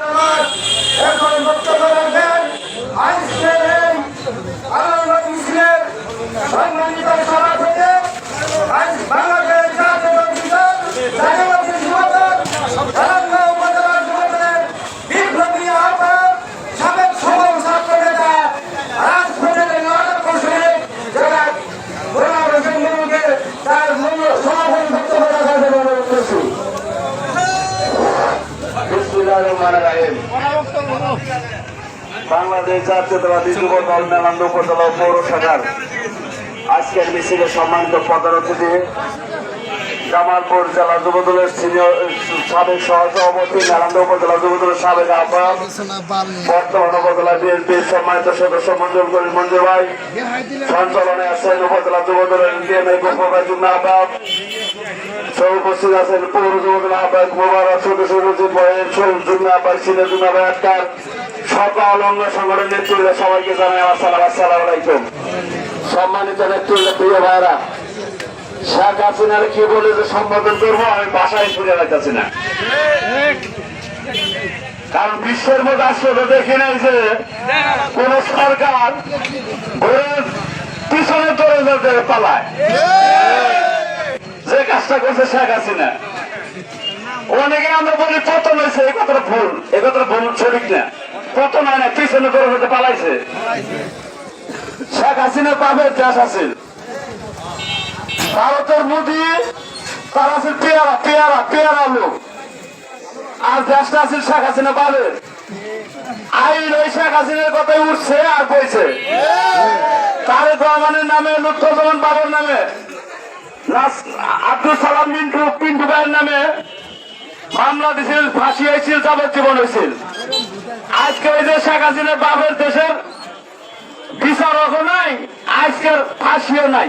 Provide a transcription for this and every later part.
এখন বাংলাদেশ জাতীয়তাবাদী যুব দল মেলান্দ উপজেলা পৌর আজকের মিছিলে সম্মানিত প্রধান অতিথি জামালপুর জেলা যুব দলের সিনিয়র সাবেক সহসভাপতি মেলান্দ উপজেলা যুব দলের সাবেক আহ্বায়ক, বর্তমান উপজেলা বিএনপির সম্মানিত সদস্য মঞ্জুর করিম মঞ্জুর ভাই, সঞ্চালনে আছেন উপজেলা যুব দলের ডিএমএ গোপাল যুগ্ম আহ্বায়ক উপস্থিত আছেন পৌর যুবদল আহ্বায়ক মোবারক সদস্য রচিত বয়ের যুগ্ম আহ্বায়ক সিনিয়র যুগ্ম আহ্বায়ক সকল অঙ্গ নেতৃত্ব সবাইকে জানাই আসসালাম আলাইকুম। সম্মানিত নেতৃত্ব প্রিয় ভাইরা শেখ হাসিনার কি বলে যে সম্বোধন করব, আমি বাসায় শুনে রাখতেছি না। কারণ বিশ্বের মধ্যে আসলে দেখি নাই যে কোন সরকার ঘোরের পিছনে ধরে পালায়। যে কাজটা করছে শেখ হাসিনা। অনেকে আমরা বলি, পতন হয়েছে, এই কথাটা ভুল, এই কথাটা ভুল, সঠিক না। পতন হয় না, পিছনে ধরে পালাইছে। শেখ হাসিনা পাবে, দেশ আছে। ভারতের মোদি, তার আছে পেয়ারা পেয়ারা পেয়ারা লোক। আর দেশটা আছে শেখ হাসিনা পাবে আইন ওই শেখ হাসিনার কথাই উঠছে আর বইছে। তারেক রহমানের নামে, লুৎফুজ্জামান বাবর নামে আব্দুল সালাম মিন্টু, পিন্টু ভাইয়ের নামে মামলা দিছিল ফাঁসি হয়েছিল, যাবজ্জীবন হয়েছিল। আজকে ওই যে শেখ হাসিনার বাপের দেশের বিচারকও নাই, আজকের ফাঁসিও নাই।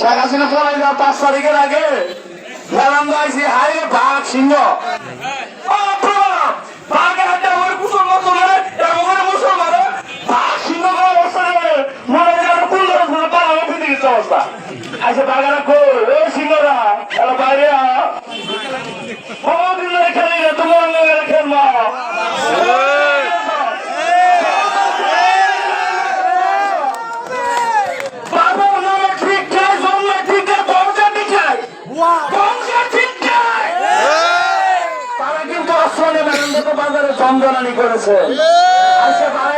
শেখ হাসিনা চলে যাওয়ার পাঁচ তারিখের আগে মেলান্দ আইসি হাই বাঘ সিংহ। বাঘের হাতে আমার মুসলমান মানে এরকম করে মুসলমান বাঘ সিংহ অবস্থা মনে হয় আমার কুল ধরে ধরে পালা ফিরে গেছে অবস্থা। বাঘেরা মেরুন্দত বাজারে চন্দনানি করেছে। ভাই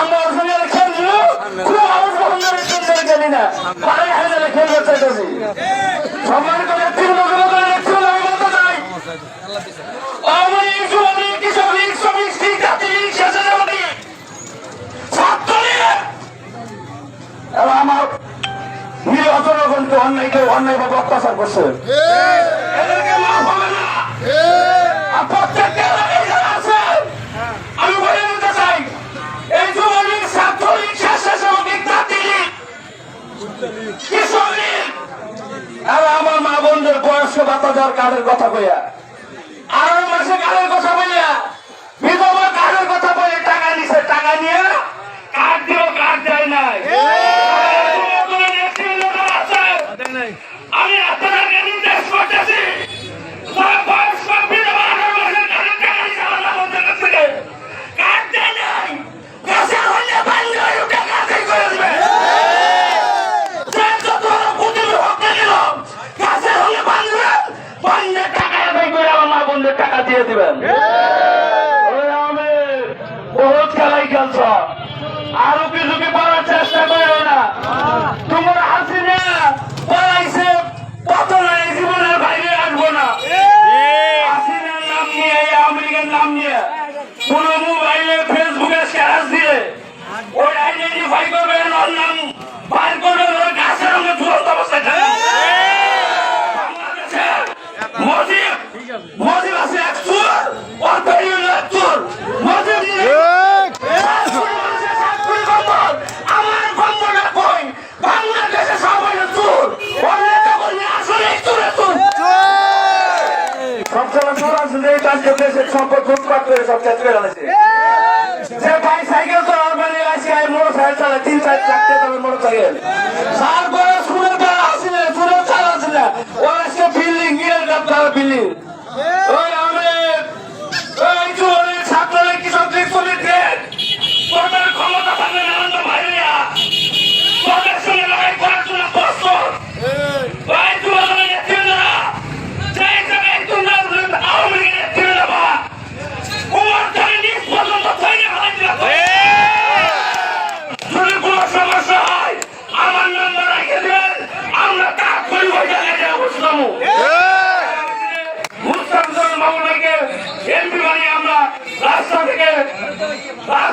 আমরা ওখানে খেলছি খুব আউট খেলতে চাইতেছি সম্মানিত নেতৃত্ব জনতার নেতৃত্ব আমি বলতে চাই। আমি যুবলী কৃষক লীগ, শ্রমিক লীগ, জাতি লীগ অন্যায় কেউ অত্যাচার করছে। আর আমার মা বোনদের বয়স্ক ভাতা দেওয়ার কাজের কথা কইয়া? আড়াই মাসে কাজের কথা দিয়ে দিবেন। বহুত খেলাই খেলছ। আরও কিছু লুটপাট করে সব শেষ করে আনেছে যে ভাই সাইকেল তো আমার বাড়ি চালায় তিন চার চারটে তাদের মোটর பாக்கு